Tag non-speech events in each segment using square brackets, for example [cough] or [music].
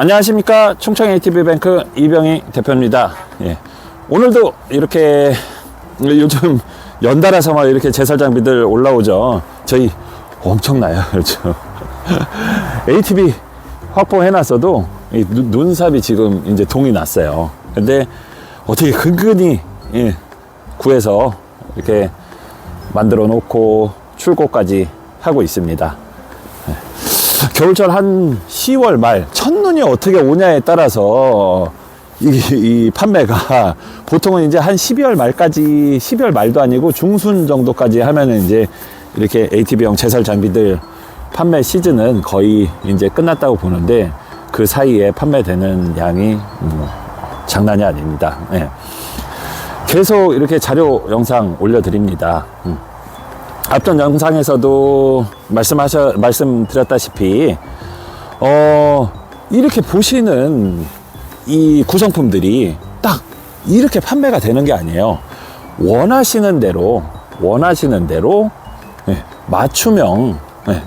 안녕하십니까 충청 ATB뱅크 이병희 대표입니다. 예. 오늘도 이렇게 요즘 연달아서 막 이렇게 제설 장비들 올라오죠. 저희 엄청나요, [laughs] 그렇죠. ATB 확보해놨어도 눈삽이 지금 이제 동이 났어요. 근데 어떻게 근근히 예, 구해서 이렇게 만들어 놓고 출고까지 하고 있습니다. 겨울철 한 10월 말 첫눈이 어떻게 오냐에 따라서 이, 이 판매가 보통은 이제 한 12월 말까지 12월 말도 아니고 중순 정도까지 하면은 이제 이렇게 ATB형 제설 장비들 판매 시즌은 거의 이제 끝났다고 보는데 그 사이에 판매되는 양이 음, 장난이 아닙니다. 예. 계속 이렇게 자료 영상 올려드립니다. 음. 앞전 영상에서도 말씀하셔 말씀드렸다시피 어 이렇게 보시는 이 구성품들이 딱 이렇게 판매가 되는 게 아니에요. 원하시는 대로 원하시는 대로 예, 맞춤형 예,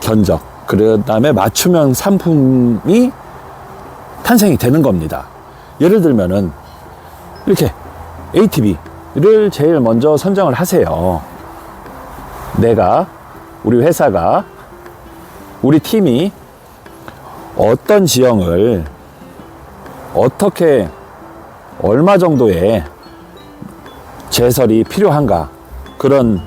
견적 그 다음에 맞춤형 상품이 탄생이 되는 겁니다. 예를 들면은 이렇게 ATV를 제일 먼저 선정을 하세요. 내가 우리 회사가 우리 팀이 어떤 지형을 어떻게 얼마 정도의 제설이 필요한가? 그런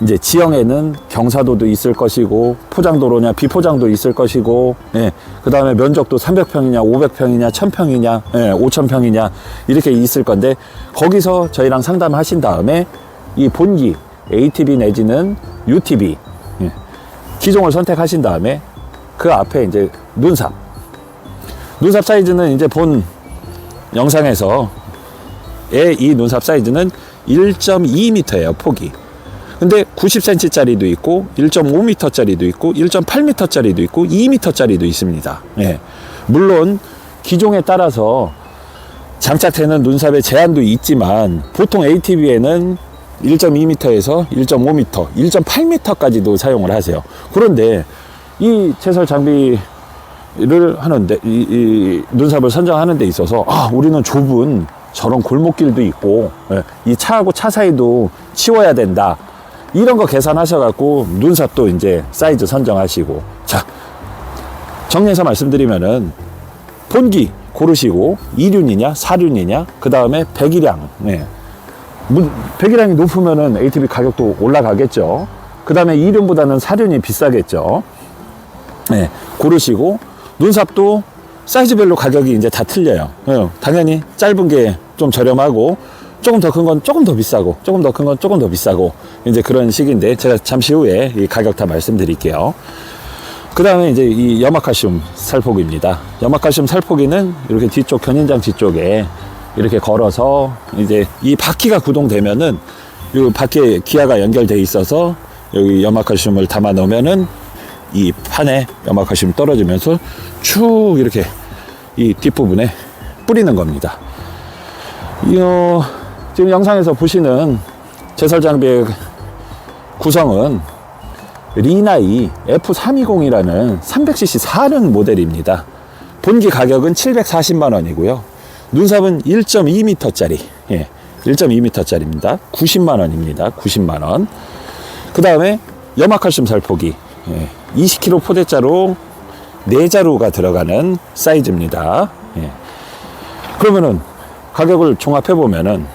이제 지형에는 경사도도 있을 것이고 포장도로냐 비포장도 있을 것이고 예, 그 다음에 면적도 300평이냐 500평이냐 1000평이냐 예, 5000평이냐 이렇게 있을 건데 거기서 저희랑 상담하신 다음에 이 본기 ATV 내지는 UTV 예, 기종을 선택하신 다음에 그 앞에 이제 눈삽. 눈삽 사이즈는 이제 본 영상에서의 이 눈삽 사이즈는 1.2m예요 폭이. 근데 90cm짜리도 있고 1.5m짜리도 있고 1.8m짜리도 있고 2m짜리도 있습니다. 예. 물론 기종에 따라서 장착되는 눈삽의 제한도 있지만 보통 ATV에는 1.2m에서 1.5m, 1.8m까지도 사용을 하세요. 그런데 이 채설 장비를 하는데 이, 이 눈삽을 선정하는 데 있어서 아 우리는 좁은 저런 골목길도 있고 예, 이 차하고 차 사이도 치워야 된다. 이런 거 계산하셔갖고 눈삽도 이제 사이즈 선정하시고 자 정리해서 말씀드리면은 본기 고르시고 2륜이냐 4륜이냐 그 다음에 배기량 네. 문- 배기량이 높으면은 ATV 가격도 올라가겠죠 그 다음에 2륜보다는 4륜이 비싸겠죠 네. 고르시고 눈삽도 사이즈별로 가격이 이제 다 틀려요 예, 당연히 짧은 게 좀 저렴하고 조금 더 큰 건 조금 더 비싸고 조금 더 큰 건 조금 더 비싸고 이제 그런 식인데 제가 잠시 후에 이 가격 다 말씀드릴게요 그 다음에 이제 이 염화칼슘 살포기입니다. 염화칼슘 살포기는 이렇게 뒤쪽 견인장치 쪽에 이렇게 걸어서 이제 이 바퀴가 구동되면은 이 바퀴에 기아가 연결돼 있어서 여기 염화칼슘을 담아 놓으면은 이 판에 염화칼슘이 떨어지면서 쭉 이렇게 이 뒷부분에 뿌리는 겁니다. 이, 어, 지금 영상에서 보시는 제설 장비의 구성은 리나이 F320이라는 300cc 4륜 모델입니다. 본기 가격은 740만 원이고요. 눈삽은 1.2m짜리, 예, 1.2m짜리입니다. 90만 원입니다. 90만 원. 그 다음에 염화칼슘 살포기, 예, 20kg 포대자로 4자루가 들어가는 사이즈입니다. 예. 그러면은 가격을 종합해 보면은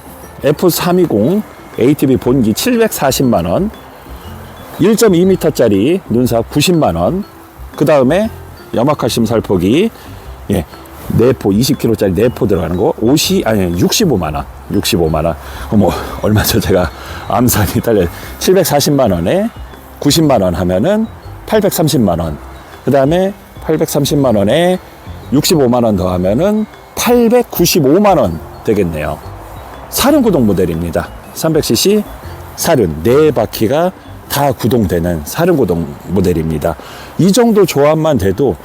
F320 ATV 본기 740만 원, 1.2m짜리 눈삽 90만 원. 그 다음에 염화칼슘 살포기, 예, 네포 20kg짜리 네포 들어가는 거, 옷이, 아니, 65만 원. 65만원. 뭐, 얼마죠? 제가 암산이 딸려. 740만 원에 90만 원 하면은 830만 원. 그 다음에 830만 원에 65만 원 더 하면은 895만 원 되겠네요. 사륜 구동 모델입니다. 300cc 사륜 네 바퀴가 다 구동되는 사륜 구동 모델입니다. 이 정도 조합만 돼도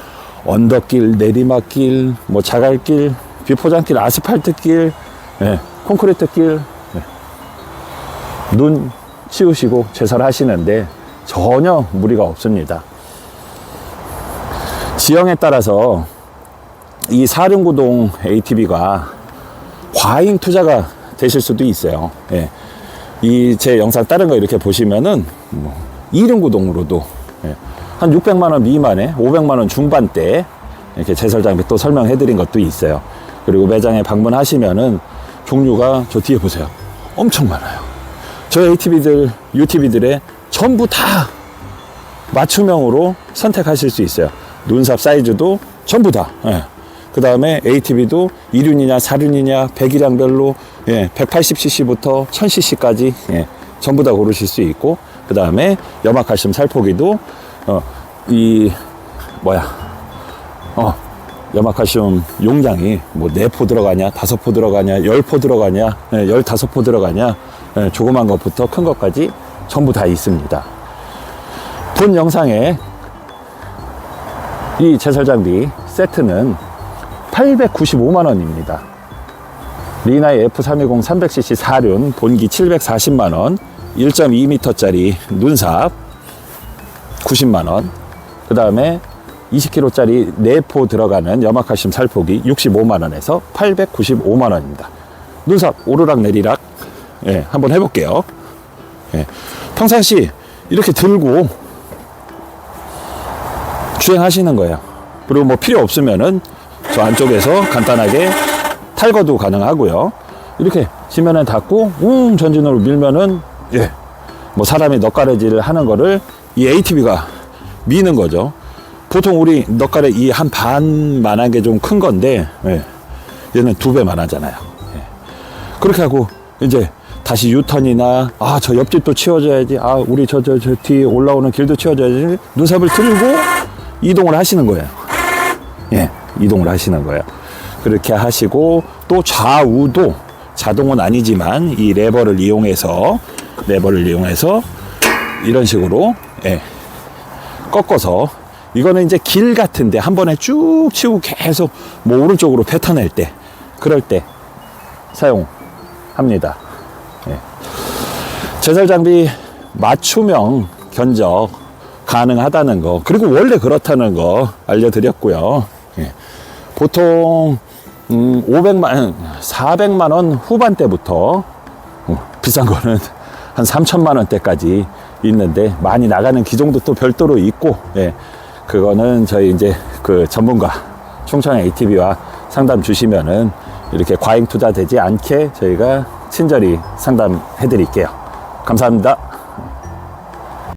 언덕길, 내리막길, 뭐 자갈길, 비포장길, 아스팔트길, 예, 콘크리트길 예. 눈 치우시고 제설하시는데 전혀 무리가 없습니다. 지형에 따라서 이 사륜구동 ATV가 과잉 투자가 되실 수도 있어요. 예. 이 제 영상 다른 거 이렇게 보시면은 뭐 이륜구동으로도 예. 한 600만 원 미만에 500만 원 중반대 이렇게 제설 장비 또 설명해 드린 것도 있어요. 그리고 매장에 방문하시면은 종류가 저 뒤에 보세요. 엄청 많아요. 저 ATV들, UTV들의 전부 다 맞춤형으로 선택하실 수 있어요. 눈삽 사이즈도 전부 다. 그 다음에 ATV도 2륜이냐 4륜이냐 배기량별로 예, 180cc부터 1000cc까지 예, 전부 다 고르실 수 있고 그 다음에 염화칼슘 살포기도 어, 이 뭐야 어, 염화칼슘 용량이 뭐 4포 들어가냐, 5포 들어가냐, 10포 들어가냐, 예, 15포 들어가냐, 예, 조그만 것부터 큰 것까지 전부 다 있습니다. 본 영상에 이 제설 장비 세트는 895만 원입니다. 리나의 F320 300cc 4륜 본기 740만 원, 1.2m짜리 눈삽 90만 원, 그 다음에 20kg짜리 4포 들어가는 염화칼슘 살포기 65만 원에서 895만 원입니다. 눈삽 오르락 내리락 예, 한번 해볼게요. 예, 평상시 이렇게 들고 주행하시는 거예요. 그리고 뭐 필요 없으면은 저 안쪽에서 간단하게 탈거도 가능하고요. 이렇게 지면에 닿고 웅 전진으로 밀면은 예, 뭐 사람이 넉가래질을 하는 거를 이 ATV가 미는 거죠. 보통 우리 넉가래 이한 반만한 게 좀 큰 건데 예, 얘는 두 배만 하잖아요. 예. 그렇게 하고 이제 다시 유턴이나 아 저 옆집도 치워줘야지 아 우리 저 저 저 뒤에 올라오는 길도 치워줘야지 눈삽을 들고 이동을 하시는 거예요. 예, 이동을 하시는 거예요. 그렇게 하시고 또 좌우도 자동은 아니지만 이 레버를 이용해서 레버를 이용해서 이런 식으로 예, 꺾어서 이거는 이제 길 같은데 한 번에 쭉 치고 계속 뭐 오른쪽으로 뱉어낼 때 그럴 때 사용합니다. 예. 제설 장비 맞춤형 견적 가능하다는 거 그리고 원래 그렇다는 거 알려드렸고요. 예. 보통 음, 500만 400만 원 후반대부터 어, 비싼 거는 한 3천만 원대까지 있는데 많이 나가는 기종도 또 별도로 있고 예. 그거는 저희 이제 그 전문가 충청 ATV와 상담 주시면은 이렇게 과잉 투자 되지 않게 저희가 친절히 상담해 드릴게요. 감사합니다.